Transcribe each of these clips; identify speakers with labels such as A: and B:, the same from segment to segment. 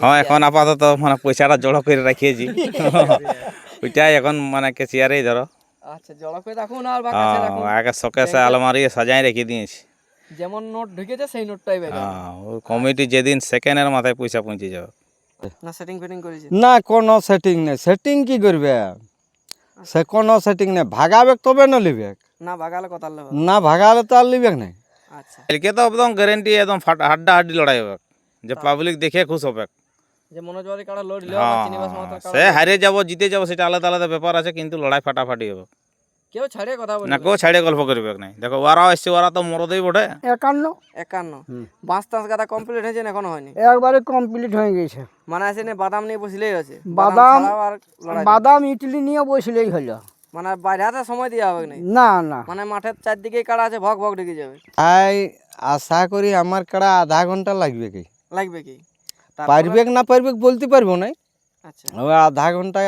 A: হ্যাঁ এখন আপাতত মানে পয়সাটা জড়ো করে রাখিয়েছি। ওইটাই এখন মানে কেসিয়ারেই ধরো।
B: আচ্ছা জড়ো করে রাখুন আর বা রাখুন।
A: হ্যাঁ আগে শোকেসে আলমারি সাজাই রেখে দিয়েছি।
B: যেমন নোট ঢুকেছে সেই নোটটাই বের
A: হ্যাঁ কমিটি যেদিন সেকেন্ডের মাথায় পয়সা পৌঁছে যাবে।
B: না সেটিং ফিটিং করেছে?
C: না কোনো সেটিং নেই। সেটিং কি করবে? সে কোনো সেটিং নেই। ভাগাবে তবে না লিবে?
B: না বাগালে কথা হবে
C: না। ভাগালে তো আর লিবে নাই।
B: আচ্ছা।
A: কালকে তো একদম গ্যারেন্টি একদম ফাটা হাড্ডা হাড্ডি লড়াই হবে। যে পাবলিক দেখে খুশ হবে।
B: যে মনোজবাড়ি কাড়া লড়ল
A: হ্যাঁ
B: চিনিবাস মাথা
A: সে হারিয়ে যাব জিতে যাব সেটা আলাদা আলাদা ব্যাপার আছে কিন্তু লড়াই ফাটাফাটি হবে।
B: কেউ ছাড়িয়ে কথা বলবে
A: না কেউ ছাড়ে গল্প করবে নাই। দেখো ওরাও এসছে ওরা তো মরদেই বটে।
D: একান্ন।
B: একান্ন। বাঁশ টাঁশ গাদা কমপ্লিট হয়েছে না এখনও হয়নি?
D: একবারে কমপ্লিট হয়ে গেছে।
B: মানে আছে না বাদাম নিয়ে বসলেই আছে
D: বাদাম-। বাদাম ইডলি নিয়ে বসলেই হলো।
B: মানে বাইরে সময় দেওয়া হবে না
D: না না।
B: মানে মাঠের চারদিকে কাড়া আছে ভগ ভগ ঢুকে যাবে।
C: তাই আশা করি আমার কাড়া আধা ঘণ্টা লাগবে কি?
B: লাগবে কি?
C: পারবে না পারবে বলতে পারব না
B: আচ্ছা।
C: ওই আধা ঘণ্টা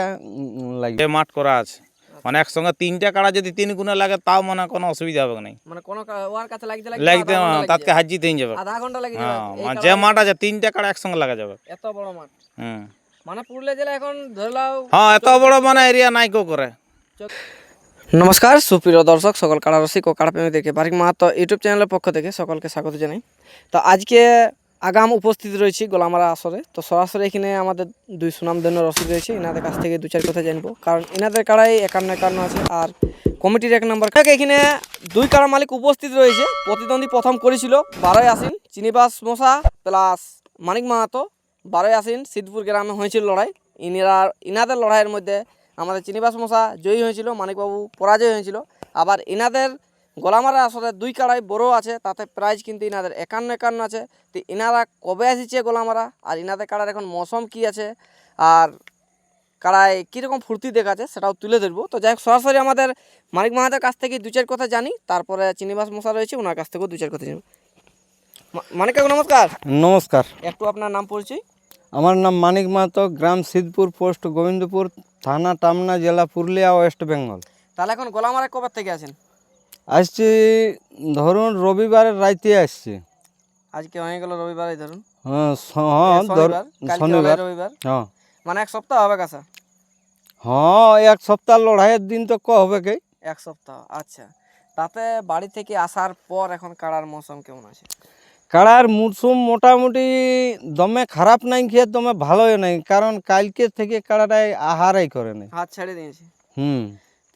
C: লাগবে।
A: মাঠ করা আছে। মানে একসঙ্গে তিনটা কাড়া যদি তিন গুণে লাগে তাও মানে কোনো অসুবিধা হবে নাই।
B: মানে কোনো ওর কাছে লাগতে
A: লাগতে তাতকে হাত জিতেই যাবে।
B: যাবে। আধা ঘণ্টা লেগে যাবে
A: হ্যাঁ মানে যে মাঠ আছে তিনটা কাড়া একসঙ্গে লাগা যাবে।
B: এত বড় মাঠ।
A: হুম।
B: মানে পুরুলিয়া জেলা এখন ধরে লাও
A: হ্যাঁ এত বড় মানে এরিয়া নাই কো করে।
B: নমস্কার সুপ্রিয় দর্শক সকল কাড়া রসিক ও কাড়া প্রেমীদেরকে বারিক মাহাতো ইউটিউব চ্যানেলের পক্ষ থেকে সকলকে স্বাগত জানাই। তো আজকে আগাম উপস্থিত রয়েছি গোলামারা আসরে। তো সরাসরি এখানে আমাদের দুই সুনামধন্য রসিদ রয়েছে। এনাদের কাছ থেকে দু চার কথা জানব। কারণ এনাদের কাড়াই একান্ন একান্ন আছে আর কমিটির এক নম্বর এখানে দুই কাড়া মালিক উপস্থিত রয়েছে। প্রতিদ্বন্দ্বী প্রথম করেছিল বারোই আসিন চিনিবাস মশা প্লাস মানিক মাহাতো। বারোই আসিন সিদ্ধপুর গ্রামে হয়েছিল লড়াই। ইনারা, ইনাদের লড়াইয়ের মধ্যে আমাদের চিনিবাস মশা জয়ী হয়েছিল, মানিকবাবু পরাজয় হয়েছিল। আবার ইনাদের গোলামারা আসলে দুই কাড়াই বড় আছে তাতে প্রাইজ কিন্তু ইনাদের একান্ন একান্ন আছে। তো ইনারা কবে আসিছে গোলামারা? আর ইনাদের কাড়ার এখন মৌসুম কি আছে? আর কাড়ায় কীরকম ফুর্তি দেখাচ্ছে সেটাও তুলে ধরবো। তো যাই হোক সরাসরি আমাদের মানিক মাহাতের কাছ থেকে দু চার কথা জানি তারপরে চিনিবাস মশা রয়েছে ওনার কাছ থেকেও দু চার কথা জানি। মানিক কাকু নমস্কার।
C: নমস্কার।
B: একটু আপনার নাম পরিচয়?
C: আমার নাম মানিক মাহাতো গ্রাম সিদ্ধপুর পোস্ট গোবিন্দপুর থানা টামনা জেলা পুরুলিয়া ওয়েস্ট বেঙ্গল।
B: তাহলে এখন গোলামারা কবার থেকে আছেন?
C: আসছি ধরুন রবিবারের রাইতে আসছি।
B: আজকে হয়ে গেল রবিবারে ধরুন।
C: হ্যাঁ হ্যাঁ ধর
B: শনিবার রবিবার।
C: হ্যাঁ।
B: মানে এক সপ্তাহ হবে কাছা?
C: হ্যাঁ এক সপ্তাহ লড়াইয়ের দিন তো ক হবে কি?
B: এক সপ্তাহ আচ্ছা। তাতে বাড়ি থেকে আসার পর এখন কাড়ার মৌসুম কেমন আছে?
C: কাড়ার মরশুম মোটামুটি দমে খারাপ নাই খেয়ে দমে ভালোই নাই কারণ কালকে থেকে কাড়াটাই আহারাই করে নাই।
B: হাত ছেড়ে দিয়েছে।
C: হুম।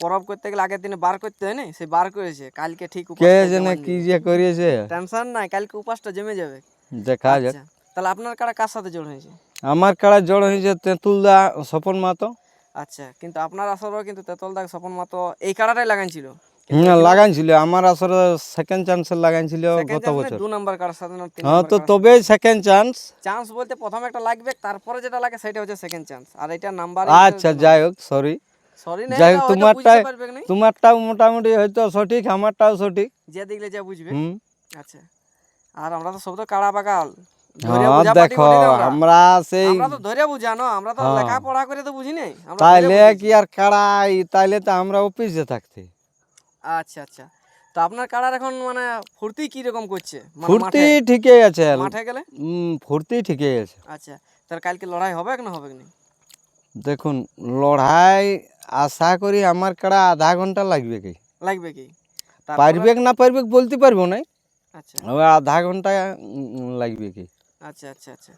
B: পরব করতে গেলে আগের দিনে বার করতে হয় না? সে বার করেছে। কালকে ঠিক
C: কে জানে কি যে করিয়েছে?
B: টেনশন নাই কালকে উপাসটা জমে যাবে।
C: দেখা যাক।
B: আচ্ছা তাহলে আপনার কাড়া কার সাথে জোড় হয়েছে?
C: আমার কাড়া জড় হয়েছে তেঁতুলদা স্বপন মাতো।
B: আচ্ছা কিন্তু আপনার আসরও কিন্তু তেতল দাগ স্বপন মাতো এই কাড়াটাই লাগাইছিল।
C: লাগাইছিল। আমার আসলে সেকেন্ড চান্সের লাগাইছিল গত বছর।
B: দু নম্বর কাড়ার সাথে
C: হ্যাঁ তো তবেই সেকেন্ড চান্স
B: চান্স বলতে প্রথম একটা লাগবে তারপরে যেটা লাগে সেটা হচ্ছে সেকেন্ড চান্স আর এটা নাম্বার
C: আচ্ছা যাই হোক সরি যাই হোক তোমারটাই তোমারটাও মোটামুটি হয়তো সঠিক আমারটাও সঠিক।
B: যে দেখলে যা বুঝবে। আচ্ছা। আর আমরা তো সব তো কাড়া বাগাল
C: হ্যাঁ দেখো আমরা সেই
B: আমরা তো ধরে বুঝানো আমরা তো
C: হ্যাঁ।
B: লেখাপড়া করে তো বুঝি নাই।
C: তাইলে কি আর কাড়াই? তাইলে তো আমরা অফিসে থাকতে।
B: আচ্ছা আচ্ছা। তো আপনার কাড়ার এখন মানে ফুর্তি কি রকম করছে? মানে
C: ফুর্তি ঠিকই আছে।
B: মাঠে গেলে?
C: ফুর্তি ঠিকই আছে।
B: আচ্ছা। তার কালকে লড়াই হবে না হবে না
C: দেখুন লড়াই আশা করি আমার কাড়া আধা ঘণ্টা লাগবে কি?
B: লাগবে কি? তারপরে-
C: পারবে না পারবে বলতে পারব না
B: আচ্ছা।
C: আধা ঘণ্টা লাগবে কি?
B: আচ্ছা আচ্ছা আচ্ছা।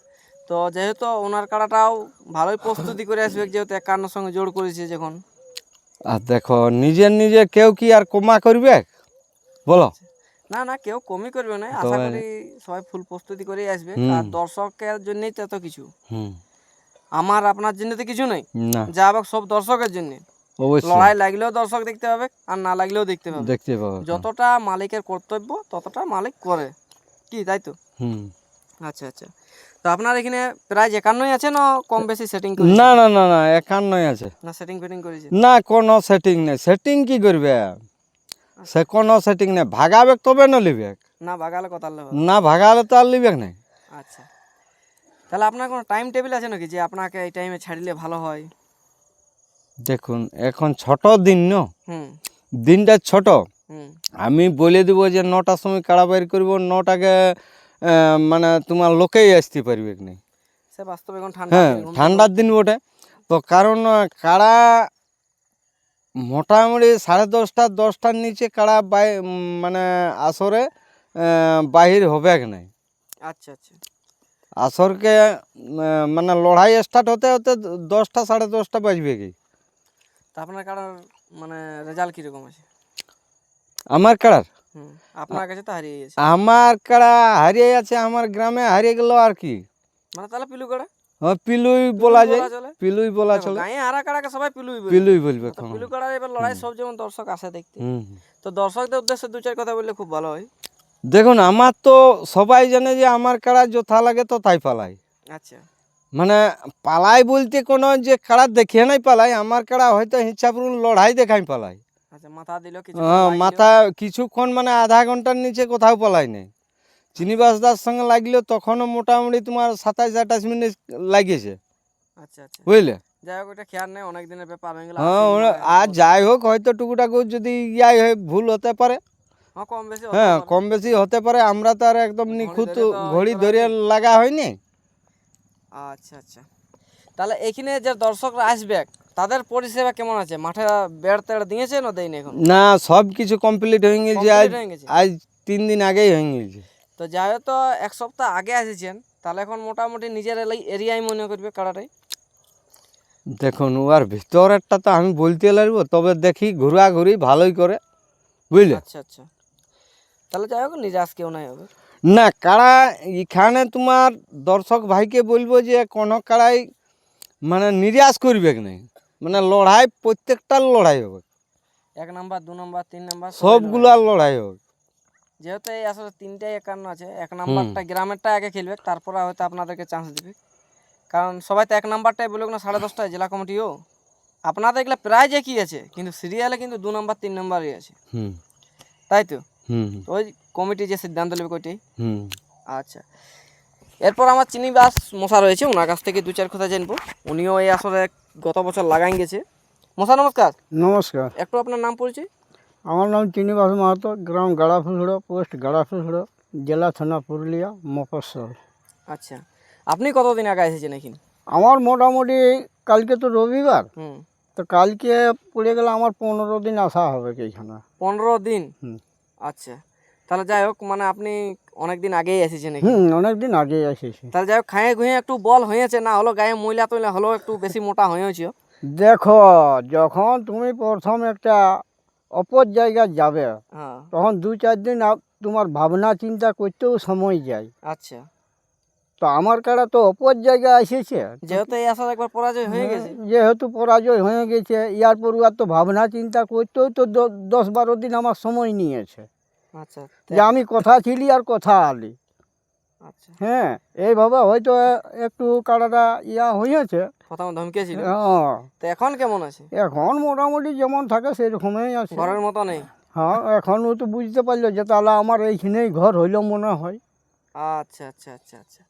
B: তো যেহেতু ওনার কাড়াটাও ভালোই প্রস্তুতি করে আসবে যেহেতু একান্ন সঙ্গে জোর করেছে যখন।
C: আর দেখো নিজের নিজে কেউ কি আর কমা করবে? বলো।
B: না না কেউ কমই করবে না। আশা করি সবাই ফুল প্রস্তুতি করেই আসবে। আর দর্শকের জন্যই তো এত কিছু।
C: হুম।
B: আমার আপনার জন্য তো কিছু নেই
C: না।
B: যা হবে সব দর্শকের জন্য।
C: অবশ্যই।
B: লড়াই লাগলেও দর্শক দেখতে হবে আর না লাগলেও দেখতে হবে
C: দেখতে পাবো।
B: যতটা মালিকের কর্তব্য ততটা মালিক করে। কি তাই তো?
C: হুম।
B: আচ্ছা আচ্ছা। তো আপনার এখানে প্রাইজ একান্নই আছে না কম বেশি সেটিং
C: না না না না একান্নই আছে।
B: না সেটিং ফিটিং করেছে
C: না কোনো সেটিং নেই। সেটিং কি করবে? সে কোনো সেটিং নেই। ভাগাবে তবে না লিবে?
B: না বাগালে কথা
C: না ভাগালে তো আর লিবে নাই।
B: আচ্ছা। তাহলে আপনার কোনো টাইম টেবিল আছে নাকি যে আপনাকে এই টাইমে ছাড়লে ভালো হয়?
C: দেখুন এখন ছোট দিন ন? দিনটা ছোট। আমি বলে দিব যে নটার সময় কাড়া বাইর করব নটাকে মানে তোমার লোকেই আসতে পারবে
B: ঠান্ডা
C: হ্যাঁ ঠান্ডার দিন বটে। তো কারণ কাড়া মোটামুটি সাড়ে দশটা দশটার নিচে কাড়া বাই মানে আসরে বাহির হবে কি নাই?
B: আচ্ছা আচ্ছা।
C: আসরকে মানে লড়াই স্টার্ট হতে হতে দশটা সাড়ে দশটা বাজবে কি?
B: তা আপনার কাড়ার মানে রেজাল্ট কীরকম আছে?
C: আমার কাড়ার?
B: আপনার কাছে তো হারিয়ে গেছে।
C: আমার কাড়া হারিয়ে আছে আমার গ্রামে হারিয়ে গেল আর কি?
B: মানে তাহলে পিলু কাড়া?
C: হ্যাঁ পিলুই বলা যায়। পিলুই বলা চলে?
B: গাঁয়ে আরা কাড়াকে সবাই পিলুই বলে
C: পিলুই বলবে
B: পিলু কাড়ার এবার লড়াই সব যেমন দর্শক আসে দেখতে। তো দর্শকদের উদ্দেশ্যে দু চার কথা বললে খুব ভালো হয়।
C: দেখুন আমার তো সবাই জানে যে আমার কাড়া যথা লাগে তো তাই পালাই।
B: আচ্ছা।
C: মানে পালাই বলতে কোনো যে কাড়া দেখিয়ে নাই পালাই আমার কাড়া হয়তো হিসাবরু লড়াই দেখাই পালাই।
B: আচ্ছা মাথা দিল
C: হ্যাঁ মাথা কিছুক্ষণ মানে আধা ঘণ্টার নিচে কোথাও পালাই নেই। চিনিবাস দার সঙ্গে লাগল তখনও মোটামুটি তোমার সাতাইশ আঠাশ মিনিট লাগিয়েছে।
B: আচ্ছা আচ্ছা।
C: বুঝলে?
B: হয়ে
C: হ্যাঁ আর যাই হোক হয়তো টুকুটাকু যদি ইয়াই হয় ভুল হতে পারে।
B: হ্যাঁ কম বেশি হতে
C: হ্যাঁ
B: পারে।
C: কম বেশি হতে পারে। আমরা তো আর একদম নিখুঁত ঘড়ি
B: করা
C: ধরে লাগা হয়নি।
B: আচ্ছা আচ্ছা। তাহলে এখানে যে দর্শকরা আসবে তাদের পরিষেবা কেমন আছে? মাঠে বেড় তেড় দিয়েছে না দেয়নি এখন?
C: না সব কিছু কমপ্লিট হয়ে গেছে। আজ? আজ তিন দিন আগেই হয়ে গেছে।
B: তো যাই তো এক সপ্তাহ আগে এসেছেন তাহলে এখন মোটামুটি নিজের এরিয়ায় মনে করবে কাড়াটাই
C: দেখুন ওর ভিতরেরটা তো আমি বলতে লাগবো তবে দেখি ঘোরাঘুরি ভালোই করে বুঝলে?
B: আচ্ছা আচ্ছা। তাহলে যাই হোক নিরাশ কেউ নাই হবে।
C: না কাড়া এখানে তোমার দর্শক ভাইকে বলব যে কোনো কাড়াই মানে নিরাশ করবে না মানে লড়াই প্রত্যেকটার লড়াই হবে।
B: এক নাম্বার দু নাম্বার তিন নাম্বার
C: সবগুলার লড়াই। হবে।
B: যেহেতু এই আসলে তিনটাই একান্ন আছে এক নাম্বারটা গ্রামেরটা আগে খেলবে তারপরে হয়তো আপনাদেরকে চান্স দিবে। কারণ সবাই তো এক নাম্বারটাই বলুক না সাড়ে দশটায় জেলা কমিটিও আপনাদের এগুলো প্রায় যে কি আছে কিন্তু সিরিয়ালে কিন্তু দু নাম্বার তিন নাম্বারই আছে।
C: হুম।
B: তাই তো? ওই কমিটি যে সিদ্ধান্ত নেবে কইটাই
C: হুম।
B: আচ্ছা। এরপর আমার চিনিবাস মশা রয়েছে ওনার কাছ থেকে দু চার কথা জানব। উনিও এই আসলে গত বছর লাগাই গেছে। মশা নমস্কার।
D: নমস্কার।
B: একটু আপনার নাম পরিচয়?
D: আমার নাম চিনিবাস মাহাতো গ্রাম গাড়াফুসড়ো পোস্ট গাড়াফুসড়ো জেলা থানা পুরুলিয়া মফস্বল।
B: আচ্ছা। আপনি কতদিন আগে এসেছেন এখানে?
D: আমার মোটামুটি কালকে তো রবিবার। তো কালকে পড়ে গেলে আমার পনেরো দিন আসা হবে এইখানে
B: পনেরো দিন?
D: হুম।
B: আচ্ছা। তাহলে যাই হোক মানে আপনি অনেক দিন আগেই এসেছেন
D: হুম অনেক দিন আগে এসেছি।
B: তাহলে যাই হোক খাঁয়ে ঘুয়ে একটু বল হয়েছে না হলো গায়ে ময়লা তৈলা হলো একটু বেশি মোটা হয়েছে।
D: দেখো যখন তুমি প্রথম একটা অপর জায়গা যাবে
B: হ্যাঁ।
D: তখন দু চার দিন তোমার ভাবনা চিন্তা করতেও সময় যায়।
B: আচ্ছা।
D: তো আমার কারা তো অপর জায়গায় এসেছে।
B: যেহেতু এই একবার পরাজয় হয়ে গেছে।
D: যেহেতু পরাজয় হয়ে গেছে ইয়ার পর আর তো ভাবনা চিন্তা করতেও তো দশ বারো দিন আমার সময় নিয়েছে।
B: আচ্ছা
D: যে আমি কথা ছিলি আর কথা আলি।
B: আচ্ছা।
D: হ্যাঁ এইভাবে হয়তো একটু কাড়াটা ইয়া হয়েছে।
B: প্রথমে ধমকিয়েছিল
D: হ্যাঁ
B: তো এখন কেমন আছে?
D: এখন মোটামুটি যেমন থাকে সেরকমই আছে।
B: ঘরের মতো নেই?
D: হ্যাঁ এখন তো বুঝতে পারল যে তাহলে আমার এইখানেই ঘর হইল মনে হয়।
B: আচ্ছা আচ্ছা আচ্ছা আচ্ছা।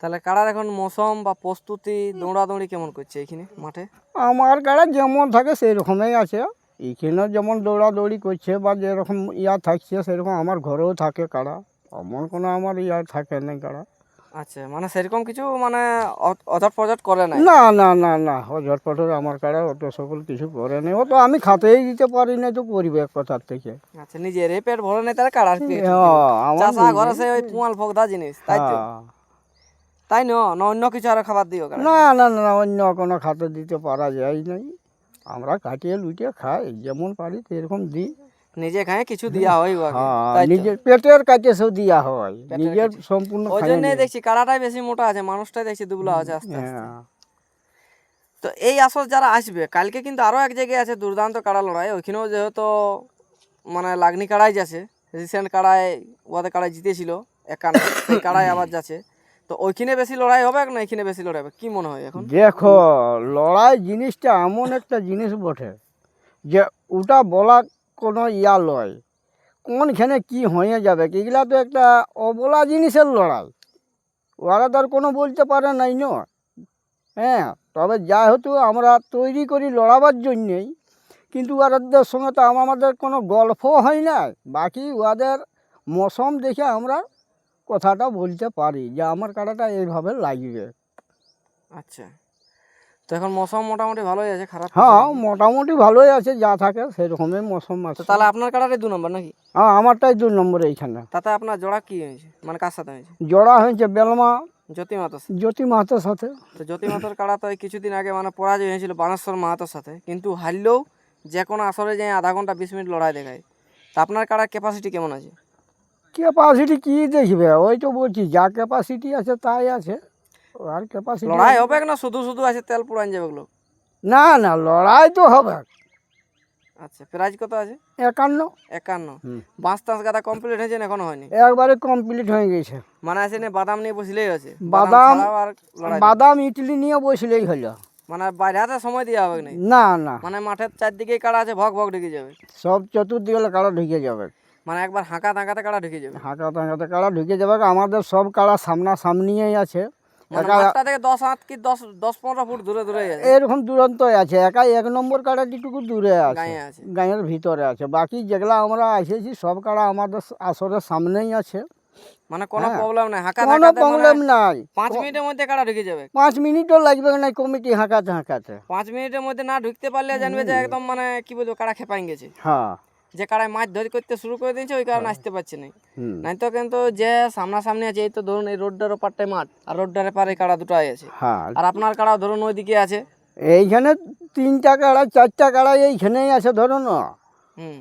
B: তাহলে কাড়ার এখন মৌসুম বা প্রস্তুতি দৌড়াদৌড়ি কেমন করছে এখানে মাঠে?
D: আমার কাড়া যেমন থাকে সেই রকমই আছে। এখানে যেমন দৌড়াদৌড়ি করছে বা যেরকম ইয়া থাকছে সেরকম আমার ঘরেও থাকে কাড়া। এমন কোনো আমার ইয়া থাকে না কাড়া।
B: আচ্ছা মানে সেরকম কিছু মানে অজট ফজট করে নাই?
D: না না না না হজর পটর আমার কাড়া অত সকল কিছু করে নেই। ও তো আমি খাতেই দিতে পারি না তো এক কথার থেকে।
B: আচ্ছা নিজের পেট ভরে নেই তাহলে কাড়ার পেট।
D: হ্যাঁ,
B: ঘরে সে ওই পুয়াল ফোকদা জিনিস তাই তো?
D: হ্যাঁ।
B: তাই ন? অন্য কিছু আরও খাবার দিও
D: না না না অন্য কোনো খাদ্য দিতে পারা যায় নাই। আমরা কাটিয়ে লুটিয়ে খাই যেমন পারি সেরকম দিই।
B: নিজে খায় কিছু দিয়া হয়
D: হ্যাঁ নিজের পেটের কাছে সব দিয়া হয়। নিজের সম্পূর্ণ
B: ওই জন্যই দেখছি কাড়াটাই বেশি মোটা আছে মানুষটাই দেখছি দুবলা আছে আস্তে
D: হ্যাঁ।
B: তো এই আসর যারা আসবে কালকে কিন্তু আরও এক জায়গায় আছে দুর্দান্ত কাড়া লড়াই। ওইখানেও যেহেতু মানে লাগনি কাড়াই যাচ্ছে রিসেন্ট কাড়ায় ওদের কাড়াই জিতেছিল একান্ন। সেই কাড়াই আবার যাচ্ছে। তো ওইখানে বেশি লড়াই হবে না এখানে বেশি লড়াই হবে? কি মনে হয় এখন?
D: দেখো, লড়াই জিনিসটা এমন একটা জিনিস বটে যে ওটা বলা কোনো ইয়া লয়। কোনখানে কি হয়ে যাবে? এগুলা তো একটা অবলা জিনিসের লড়াই। ওরা তো আর কোনো বলতে পারে নাই ন? হ্যাঁ তবে যা হতো আমরা তৈরি করি লড়াবার জন্যেই, কিন্তু ওদের সঙ্গে তো আমাদের কোনো গল্প হয় না। বাকি ওদের মৌসুম দেখে আমরা কথাটা বলতে পারি যে আমার কাটাটা এইভাবে লাগবে।
B: আচ্ছা। তো এখন মৌসুম মোটামুটি ভালোই আছে খারাপ
D: হ্যাঁ মোটামুটি ভালোই আছে যা থাকে সেরকমই মৌসুম আছে।
B: তাহলে আপনার কাড়ারে দু নম্বর নাকি?
D: হ্যাঁ আমারটাই দু নম্বরে এইখানে।
B: তাতে আপনার জোড়া কি হয়েছে? মানে কার সাথে হয়েছে?
D: জোড়া হয়েছে বেলমা
B: জ্যোতি মাতার।
D: জ্যোতি মাহাতোর সাথে।
B: তো জ্যোতি মাতার কাড়া তো কিছুদিন আগে মানে পরাজয় হয়েছিল বানেশ্বর মাহাতোর সাথে। কিন্তু হারলেও যে কোনো আসরে যাই আধা ঘণ্টা বিশ মিনিট লড়াই দেখায়। তা আপনার কাড়ার ক্যাপাসিটি কেমন আছে?
D: ক্যাপাসিটি কি দেখবে? ওই তো বলছি যা ক্যাপাসিটি আছে তাই আছে। আর ক্যাপাসিটি
B: লড়াই হবে না? শুধু শুধু আছে তেল পুরান যাবে লোক
D: না না লড়াই তো হবে।
B: আচ্ছা প্রাইজ কত আছে?
D: একান্ন।
B: একান্ন।
D: হুম।
B: বাঁশ টাঁশ গাদা কমপ্লিট হয়েছে না এখনও হয়নি?
D: একবারে কমপ্লিট হয়ে গেছে।
B: মানে আছে না বাদাম নিয়ে বসলেই আছে
D: বাদাম-
B: আর লড়াই
D: বাদাম ইডলি নিয়ে বসলেই হলো।
B: মানে বাইরে হাতে সময় দেওয়া হবে না
D: না না।
B: মানে মাঠের চারদিকে কাড়া আছে ভগ ভগ ঢুকে যাবে।
D: সব চতুর্দিকে কাড়া ঢুকে যাবে।
B: মানে একবার হাঁকা তাঁকাতে কাড়া ঢুকে যাবে?
D: হাঁকা হাঁকাতে কাড়া ঢুকে যাবে? আমাদের সব কাড়া সামনা সামনিই আছে।
B: মানে
D: একা
B: থেকে দশ হাত কি দশ দশ পনেরো ফুট দূরে দূরে
D: এরকম দূরত্ব আছে। একা এক নম্বর কাড়াটিটুকু দূরে আছে। গাঁয়ের ভিতরে আছে। বাকি যেগুলা আমরা এসেছি সব কাড়া আমাদের আসরের সামনেই আছে।
B: মানে কোনো
D: হ্যাঁ।
B: প্রবলেম নাই। হাঁকা
D: কোনো প্রবলেম নাই।
B: পাঁচ মিনিটের মধ্যে কাড়া ঢুকে যাবে?
D: পাঁচ মিনিটও লাগবে না কমিটি হাঁকাতে হাঁকাতে।
B: পাঁচ মিনিটের মধ্যে না ঢুকতে পারলে জানবে যে একদম মানে কি বলব কাড়া খেপাই গেছে।
D: হ্যাঁ।
B: যে কাড়ায় মাছ ধরে করতে শুরু করে দিয়েছে ওই কারণে আসতে পারছে না নাই তো কিন্তু যে সামনাসামনি আছে এই তো ধরুন এই রোডটার ওপারটায় মাঠ আর রোডটার পারে কাড়া দুটাই আছে।
D: হ্যাঁ।
B: আর আপনার কাড়া ধরুন ওইদিকে আছে।
D: এইখানে তিনটা কাড়া চারটা কাড়া এইখানেই আছে ধরুন।
B: হুম।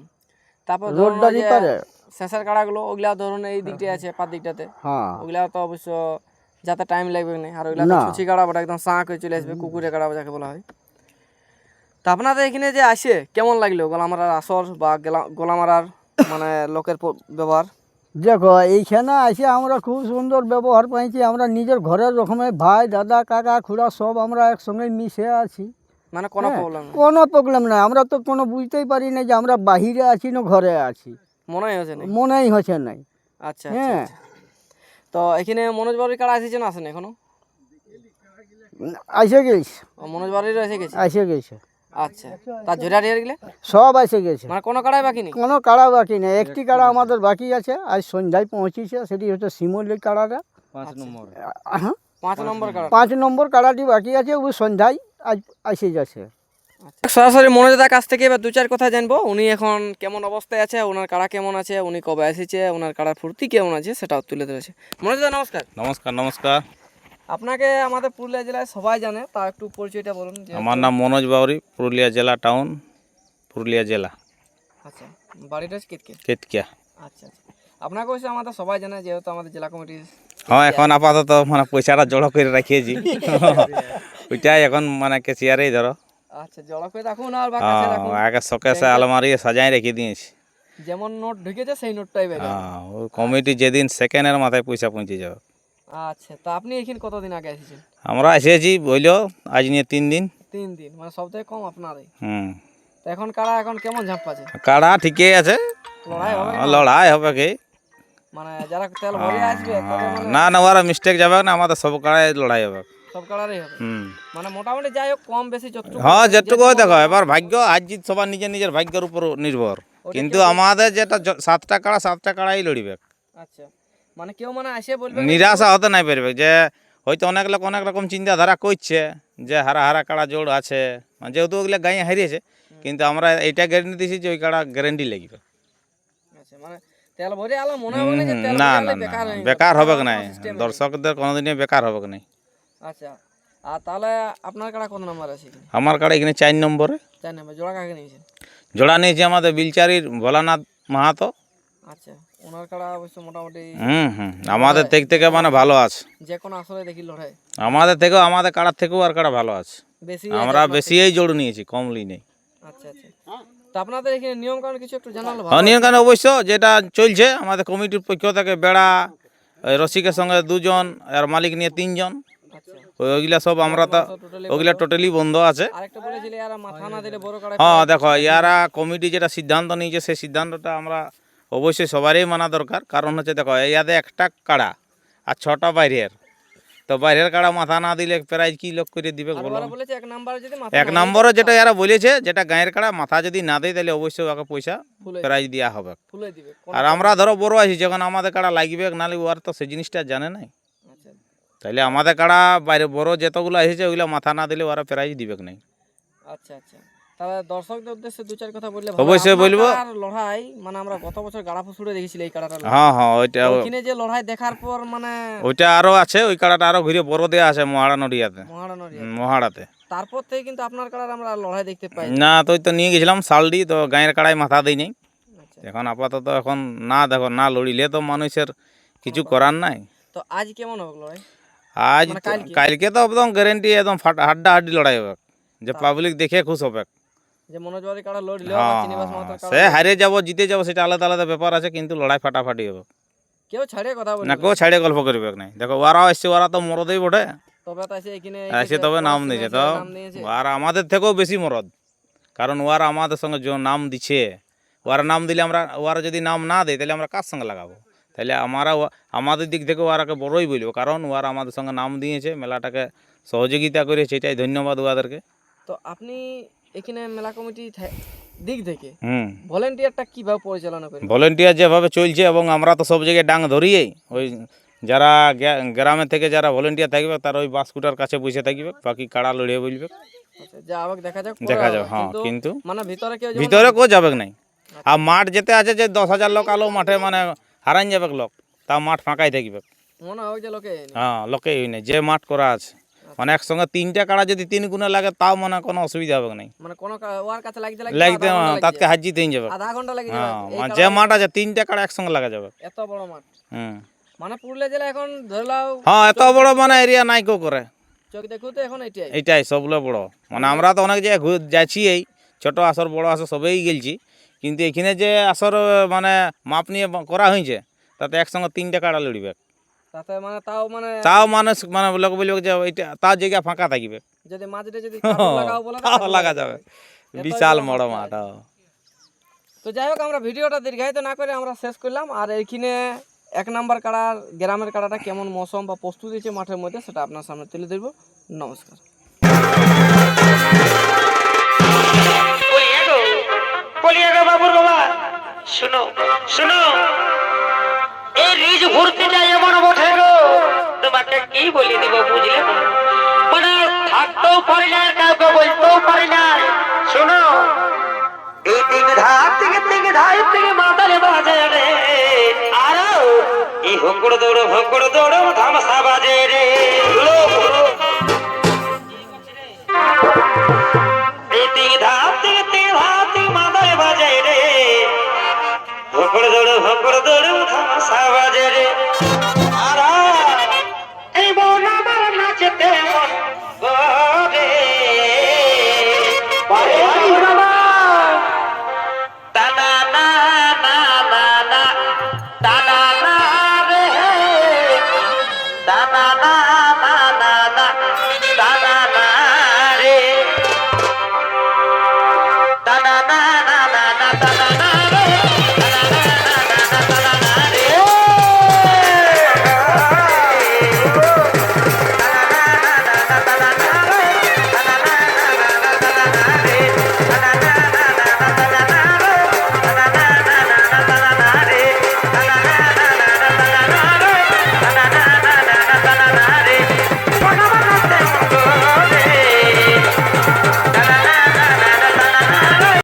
B: তারপর
D: রোডটারই পারে
B: শেষের কাড়াগুলো ওগুলা ধরুন এই দিকটায় আছে পার দিকটাতে।
D: হ্যাঁ।
B: ওগুলা তো অবশ্য যাতে টাইম লাগবে না আর ওগুলা তো। ছুচি কাড়া একদম সাঁ করে চলে আসবে কুকুরে কাড়া যাকে বলা হয়। তা আপনাদের এখানে যে আসে কেমন লাগল গোলামারার আসর বা গেলা- গোলামারার মানে লোকের ব্যবহার?
D: দেখো এইখানে এসে আমরা খুব সুন্দর ব্যবহার পাইছি আমরা নিজের ঘরের রকমের ভাই দাদা কাকা খুড়া সব আমরা একসঙ্গে মিশে আছি।
B: মানে কোনো
D: হ্যাঁ,
B: প্রবলেম
D: কোনো প্রবলেম নাই আমরা তো কোনো বুঝতেই পারি না যে আমরা বাহিরে আছি না ঘরে আছি।
B: মনে হচ্ছে না?
D: মনেই হচ্ছে নাই
B: আচ্ছা আচ্ছা,
D: হ্যাঁ।
B: আচ্ছা। তো এখানে মনোজ বাড়ির কারা এসেছে না আসেন এখনও?
D: এসে গেছে।
B: মনোজ বাড়িরও এসে গেছে?
D: এসে গেছে।
B: আচ্ছা তার ঝোরা গেলে?
D: সব এসে গেছে।
B: মানে কোনো কাড়াই বাকি নেই?
D: কোনো কাড়া বাকি নেই। একটি কাড়া আমাদের বাকি আছে। আজ সন্ধ্যায় পৌঁছেছে সেটি হচ্ছে শিমলি কাড়াটা।
A: পাঁচ নম্বর।
D: হ্যাঁ
B: পাঁচ নম্বর কাড়া
D: পাঁচ নম্বর কাড়াটি বাকি আছে ওই সন্ধ্যায় আজ এসে যাচ্ছে
B: আচ্ছা। সরাসরি মনোজদার কাছ থেকে এবার দু চার কথা জানব। উনি এখন কেমন অবস্থায় আছে ওনার কাড়া কেমন আছে উনি কবে এসেছে ওনার কাড়ার ফুর্তি কেমন আছে সেটাও তুলে ধরেছে। মনোজদা নমস্কার।
A: নমস্কার নমস্কার।
B: আপনাকে আমাদের পুরুলিয়া জেলায় সবাই জানে তা একটু পরিচয়টা বলুন
A: আমার নাম মনোজ বাউরি পুরুলিয়া জেলা টাউন পুরুলিয়া জেলা।
B: আচ্ছা বাড়িটা হচ্ছে কেতকে
A: কেতকিয়া।
B: আচ্ছা আচ্ছা। আপনাকে অবশ্যই আমাদের সবাই জানে যেহেতু আমাদের জেলা কমিটির
A: হ্যাঁ এখন আপাতত মানে পয়সাটা জড়ো করে রাখিয়েছি ওইটাই এখন মানে কেসিয়ারেই ধরো।
B: আচ্ছা জড়ো করে রাখুন আর বা কাছে রাখুন।
A: হ্যাঁ আগে শোকেসে আলমারি সাজাই রেখে দিয়েছি।
B: যেমন নোট ঢুকেছে সেই নোটটাই বের
A: হ্যাঁ কমিটি যেদিন সেকেন্ডের মাথায় পয়সা পৌঁছে যাবে।
B: আচ্ছা তা আপনি এখানে কতদিন আগে এসেছেন?
A: আমরা এসেছি বুঝলো আজ নিয়ে তিন দিন।
B: তিন দিন মানে সব থেকে কম আপনারই।
A: হুম।
B: তো এখন কারা এখন কেমন ঝাঁপ পাচ্ছে?
A: কাড়া ঠিকই আছে।
B: লড়াই হবে
A: লড়াই হবে কি?
B: মানে যারা তেল ভরে আসবে
A: না না ওরা মিস্টেক যাবে না আমাদের সব কাড়াই লড়াই হবে।
B: সব হবে। মানে মোটামুটি যাই হোক কম বেশি যতটুকু
A: হ্যাঁ যেটুকু হয় দেখো এবার ভাগ্য আজ জিত সবার নিজের নিজের ভাগ্যের উপর নির্ভর। কিন্তু আমাদের যেটা সাতটা কাড়া সাতটা কাড়াই লড়িবে।
B: আচ্ছা। মানে কেউ মানে আসে বলবে
A: নিরাশা হতে নাই পারবে যে হয়তো অনেক লোক অনেক রকম চিন্তাধারা করছে যে হারা হারা কাড়া জোড় আছে। মানে যেহেতু ওগুলো গাঁয়ে হারিয়েছে কিন্তু আমরা এইটা গ্যারেন্টি দিছি যে ওই কাড়া গ্যারেন্টি লাগবে।
B: আচ্ছা মানে না
A: না না
B: বেকার
A: হবে না। দর্শকদের কোনোদিনই বেকার হবে না
B: আচ্ছা আর তাহলে আপনার কাড়া কত নাম্বার আছে
A: আমার কাড়া এখানে চার নম্বরে।
B: চার নাম্বার জোড়া কাকে নিয়েছেন?
A: জোড়া নিয়েছে আমাদের বিলচারির ভোলানাথ মাহাতো।
B: আচ্ছা ওনার কাড়া অবশ্য মোটামুটি
A: হুম হুম আমাদের থেকে থেকে মানে ভালো আছে।
B: যে কোনো আসলে দেখি লড়াই।
A: আমাদের থেকেও আমাদের কাড়ার থেকেও আর কাড়া ভালো আছে।
B: বেশি
A: আমরা বেশিই জোর নিয়েছি কম লি নেই।
B: আচ্ছা আচ্ছা। তো আপনাদের এখানে নিয়ম কানুন কিছু একটু জানালে ভালো?
A: অনিয়ন কারণে অবশ্য যেটা চলছে আমাদের কমিটির পক্ষ থেকে বেড়া রসিকের সঙ্গে দুজন আর মালিক নিয়ে তিনজন।
B: আচ্ছা।
A: ওইগুলা সব আমরা তো ওইগুলা টোটালি বন্ধ। আছে। হ্যাঁ দেখো ইয়ারা কমিটি যেটা সিদ্ধান্ত নিয়েছে সেই সিদ্ধান্তটা আমরা অবশ্যই সবারই মানা দরকার। কারণ হচ্ছে দেখো ইয়াতে একটা কাড়া আর ছটা বাইরের। তো বাইরের কাড়া মাথা না দিলে প্রাইজ কি লোক করে দিবে বলো?
B: এক নাম্বার যদি মাথা
A: এক নম্বরে যেটা এরা বলেছে যেটা গায়ের কাড়া মাথা যদি না দেয় তাহলে অবশ্যই ওকে পয়সা প্রাইজ দেওয়া হবে। আর আমরা ধরো বড় আছি যখন আমাদের কাড়া লাগবে না লাগবে আর তো সেই জিনিসটা জানে নাই। তাহলে আমাদের কাড়া বাইরে বড় যতগুলো এসেছে ওইগুলো মাথা না দিলে ওরা প্রাইজ দিবে নাই।
B: আচ্ছা আচ্ছা। তাহলে দর্শকদের উদ্দেশ্যে দু চার কথা বললে
A: অবশ্যই বলব।
B: আর লড়াই মানে আমরা গত বছর গাড়া ফুসুড়ে দেখেছিলাম এই কাড়াটা
A: হ্যাঁ হ্যাঁ ওইটা
B: ওখানে যে লড়াই দেখার পর মানে
A: ওইটা আরও আছে ওই কাড়াটা আরও ঘুরে বড় দেওয়া আছে মহাড়া নড়িয়াতে। মহাড়াতে।
B: তারপর থেকে কিন্তু আপনার কাড়ার আমরা লড়াই দেখতে পাই
A: না। তো নিয়ে গেছিলাম শালডি তো গাঁয়ের কাড়ায় মাথা দিই নাই।
B: আচ্ছা।
A: এখন আপাতত এখন না দেখো না লড়িলে তো মানুষের কিছু করার নাই।
B: তো আজ কেমন হবে লড়াই?
A: আজ
B: মানে কালকে?
A: তো একদম গ্যারেন্টি একদম হাড্ডা হাড্ডি লড়াই হবে। যে পাবলিক দেখে খুশ হবে।
B: যে মনোজবাড়ি কাড়া লড়লে
A: হ্যাঁ সে হারে যাব জিতে যাব সেটা আলাদা আলাদা ব্যাপার আছে কিন্তু লড়াই ফাটাফাটি হবে।
B: কেউ ছাড়ে কথা বলবে
A: না কেউ ছাড়ে গল্প করবে নাই। দেখো ওরাও এসছে ওরা তো মরদেই বটে।
B: তবে তো আছে এখানে
A: এসে তবে নাম দিয়েছে তো। আর আমাদের থেকেও বেশি মরদ। কারণ ওরা আমাদের সঙ্গে যে নাম দিচ্ছে ওরা নাম দিলে আমরা ওরা যদি নাম না দেয় তাহলে আমরা কার সঙ্গে লাগাবো? তাহলে আমরা আমাদের দিক থেকে ওরাকে বড়ই বলব। কারণ ওরা আমাদের সঙ্গে নাম দিয়েছে মেলাটাকে সহযোগিতা করেছে এটাই ধন্যবাদ ওদেরকে
B: তো আপনি এখানে মেলা কমিটি দিক থেকে ভলেন্টিয়ারটা কীভাবে পরিচালনা করেন
A: ভলেন্টিয়ার যেভাবে চলছে এবং আমরা তো সব জায়গায় ডাং ধরিয়েই ওই যারা গ্রা- গ্রামে থেকে যারা ভলেন্টিয়ার থাকবে তারা ওই বাসকুটার কাছে বসে থাকবে বাকি কাড়া লড়িয়ে বলবে।
B: আচ্ছা, দেখা।
A: যাবে হ্যাঁ কিন্তু
B: মানে ভিতরে কেউ
A: ভিতরে কেউ যাবে নাই। আর মাঠ যেতে আছে যে দশ হাজার লোক আলো মাঠে মানে হারান যাবে লোক তা মাঠ ফাঁকাই থাকবে।
B: মনে হয় যে লোকে
A: হ্যাঁ লোকেই নেই যে মাঠ করা আছে। মানে একসঙ্গে তিনটা কাড়া যদি তিন গুণে লাগে তাও মানে কোনো অসুবিধা হবে নাই।
B: মানে কোন ওয়ার কাছে লাগতে
A: লাগতে
B: আধা ঘণ্টা লেগে
A: তাতে
B: যাবে।
A: হাজি তিন যাবে।
B: আধা ঘণ্টা লাগে
A: হ্যাঁ মানে যে মাঠ আছে তিনটা কাড়া একসঙ্গে লাগা যাবে।
B: এত বড় মাঠ।
A: হুম।
B: মানে পুরুলিয়া জেলা এখন ধরে লাও
A: হ্যাঁ এত বড় মানে এরিয়া নাই কেউ করে।
B: চোখ দেখো তো এখন এটাই।
A: এইটাই সবগুলো বড়। মানে আমরা তো অনেক জায়গায় যাচ্ছি এই। ছোট আসর বড় আসর সবেই গেলছি। কিন্তু এখানে যে আসর মানে মাপ নিয়ে করা হয়েছে তাতে একসঙ্গে তিনটা কাড়া লড়িবে।
B: তাতে মানে তাও মানে
A: তাও মানুষ মানে লোক বলবে যে এইটা তার জায়গা ফাঁকা থাকবে।
B: যদি মাঝে যদি লাগাও বলে
A: তাও লাগা যাবে। বিশাল বড় মাঠ।
B: তো যাই হোক আমরা ভিডিওটা দীর্ঘায়িত না করে আমরা শেষ করলাম। আর এইখানে এক নাম্বার কাড়ার গ্রামের কাড়াটা কেমন মৌসুম বা প্রস্তুতি আছে মাঠের মধ্যে সেটা আপনার সামনে তুলে ধরবো। নমস্কার।
E: বাবুর বাবা। শুনো শুনো। এই রিজ ঘুরতে যাই এমন বটে তোমাকে কি বলে দিব বুঝলে? মানে থাকতেও পারি না, কাউকে বলতেও পারি না। শোনো, এই তিন ধার থেকে তিন ধার থেকে মাতালে বাজারে। আরও, এই ভঙ্কড় দৌড়ো ভঙ্কড় দৌড়ো।